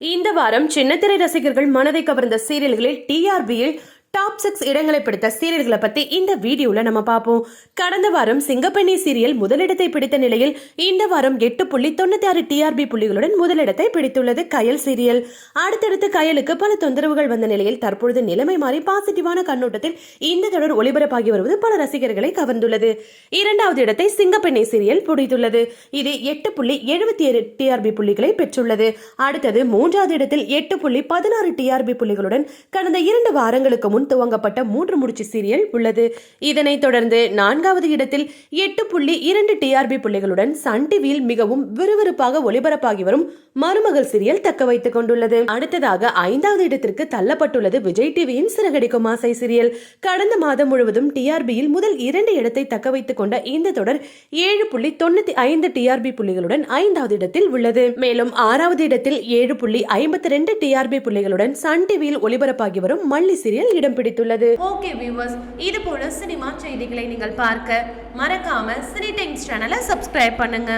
இந்த வாரம் சின்னத்திரை ரசிகர்கள் மனதை கவர்ந்த சீரியல்களில் டிஆர்பியில் டாப் சிக்ஸ் இடங்களை பிடித்த சீரியல்களை பத்தி இந்த வீடியோல நம்ம பார்ப்போம். கடந்த வாரம் சிங்கப்பெண்ணி சீரியல் முதலிடத்தை பிடித்த நிலையில் இந்த வாரம் எட்டு புள்ளி தொண்ணூத்தி ஆறு டிஆர்பி புள்ளிகளுடன் முதலிடத்தை பிடித்துள்ளது கயல் சீரியல். அடுத்தடுத்து கயலுக்கு பல தொந்தரவுகள் வந்த நிலையில் தற்பொழுது நிலைமை மாறி பாசிட்டிவான கண்ணோட்டத்தில் இந்த தொடர் ஒளிபரப்பாகி வருவது பல ரசிகர்களை கவர்ந்துள்ளது. இரண்டாவது இடத்தை சிங்கப்பெண்ணி சீரியல் பிடித்துள்ளது. இது எட்டு புள்ளி எழுபத்தி ஏழு டிஆர்பி புள்ளிகளை பெற்றுள்ளது. அடுத்தது மூன்றாவது இடத்தில் எட்டு புள்ளி பதினாறு டிஆர்பி புள்ளிகளுடன் கடந்த இரண்டு வாரங்களுக்கு முன் முன் துவங்கப்பட்ட மூன்று முடிச்சு சீரியல் உள்ளது. இதனைத் தொடர்ந்து நான்காவது இடத்தில் எட்டு புள்ளி இரண்டு டிஆர்பி புள்ளிகளுடன் சன் டிவியில் மிகவும் விறுவிறுப்பாக ஒளிபரப்பாகி வரும் மருமகள் சீரியல் தக்க வைத்துக் கொண்டுள்ளது. அடுத்ததாக ஐந்தாவது இடத்திற்கு தள்ளப்பட்டுள்ளது விஜய் டிவியின் சிறகடிக்கும் ஆசை சீரியல். கடந்த மாதம் முழுவதும் டிஆர்பியில் முதல் இரண்டு இடத்தை தக்க வைத்துக் கொண்ட இந்த தொடர் ஏழு புள்ளி தொண்ணூத்தி ஐந்து டிஆர்பி புள்ளிகளுடன் ஐந்தாவது இடத்தில் உள்ளது. மேலும் ஆறாவது இடத்தில் ஏழு புள்ளி ஐம்பத்தி ரெண்டு டிஆர்பி புள்ளிகளுடன் சன் டிவியில் ஒளிபரப்பாகி வரும் மல்லி சீரியல் இடம் இடம் பிடித்துள்ளது. ஓகே வியூவர்ஸ் இது போல சினிமா செய்திகளை நீங்கள் பார்க்க மறக்காம சினி டைம்ஸ் சேனலை சப்ஸ்கிரைப் பண்ணுங்க.